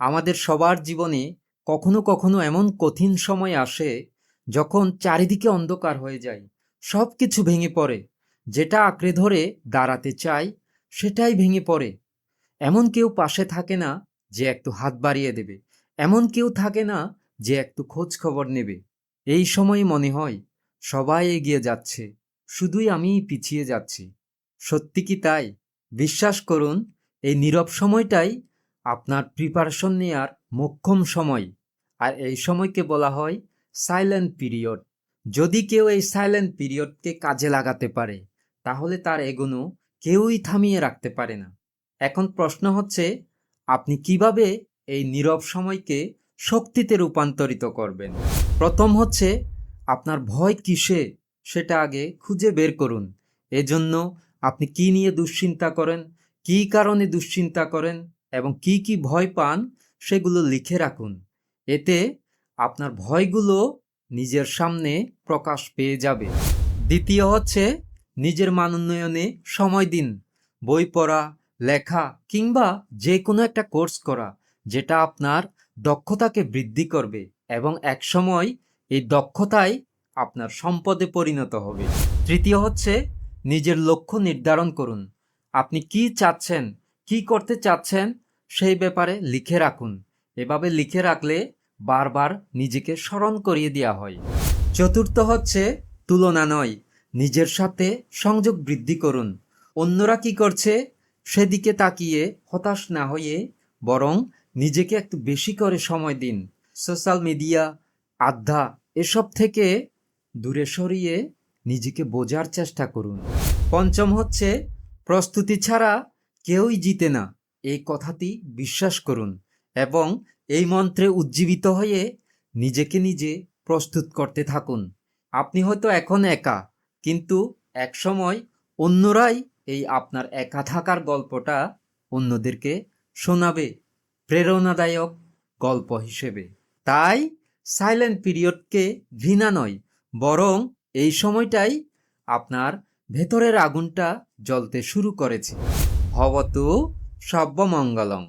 আমাদের সবার জীবনে কখনো কখনো এমন কঠিন সময় আসে যখন চারিদিকে অন্ধকার হয়ে যায় সব কিছু ভেঙে পড়ে। যেটা আঁকড়ে ধরে দাঁড়াতে চাই সেটাই ভেঙে পড়ে। এমন কেউ পাশে থাকে না যে একটু হাত বাড়িয়ে দেবে। এমন কেউ থাকে না যে একটু খোঁজ খবর নেবে। এই সময় মনে হয় সবাই এগিয়ে যাচ্ছে, শুধুই আমি পিছিয়ে যাচ্ছি। সত্যি কি তাই? বিশ্বাস করুন, এই নীরব সময়টাই আপনার প্রিপারেশন নেওয়ার মোক্ষম সময়। আর এই সময়কে বলা হয় সাইলেন্ট পিরিয়ড যদি কেউ এই সাইলেন্ট পিরিয়ডকে কাজে লাগাতে পারে, তাহলে তার এগোনো কেউই থামিয়ে রাখতে পারে না। এখন প্রশ্ন হচ্ছে, আপনি কীভাবে এই নীরব সময়কে শক্তিতে রূপান্তরিত করবেন? প্রথম হচ্ছে, আপনার ভয় কিসে? সেটা আগে খুঁজে বের করুন। এজন্য আপনি কি নিয়ে দুশ্চিন্তা করেন? কী কারণে দুশ্চিন্তা করেন? এবং কি কি ভয় পান সেগুলো লিখে রাখুন। এতে আপনার ভয়গুলো নিজের সামনে প্রকাশ পেয়ে যাবে। দ্বিতীয় হচ্ছে নিজের মান উন্নয়নে সময় দিন। বই পড়া, লেখা কিংবা যে কোনো একটা কোর্স করা, যেটা আপনার দক্ষতাকে বৃদ্ধি করবে এবং একসময় এই দক্ষতাই আপনার সম্পদে পরিণত হবে। তৃতীয় হচ্ছে নিজের লক্ষ্য নির্ধারণ করুন। আপনি কি চাচ্ছেন, কি করতে চাচ্ছেন সেই ব্যাপারে লিখে রাখুন। এভাবে লিখে রাখলে বারবার নিজেকে স্মরণ করিয়ে দেওয়া হয়। চতুর্থ হচ্ছে তুলনা নয় নিজের সাথে সংযোগ বৃদ্ধি করুন। অন্যরা কি করছে? সেদিকে তাকিয়ে হতাশ না হয়ে বরং নিজেকে একটু বেশি করে সময় দিন। সোশ্যাল মিডিয়া, আড্ডা এসব থেকে দূরে সরিয়ে নিজেকে বোঝার চেষ্টা করুন। পঞ্চম হচ্ছে প্রস্তুতি ছাড়া কেউই জিতে না। এই কথাটি বিশ্বাস করুন এবং এই মন্ত্রে উজ্জীবিত হয়ে নিজেকে নিজে প্রস্তুত করতে থাকুন। আপনি হয়তো এখন একা, কিন্তু একসময় অন্যরাই এই আপনার একা থাকার গল্পটা অন্যদেরকে শোনাবে, প্রেরণাদায়ক গল্প হিসেবে। তাই সাইলেন্ট পিরিয়ডকে ঘৃণা নয়, বরং এই সময়টাই আপনার ভেতরের আগুনটা জ্বলতে শুরু করেছে। ভবতু সব্যমঙ্গলং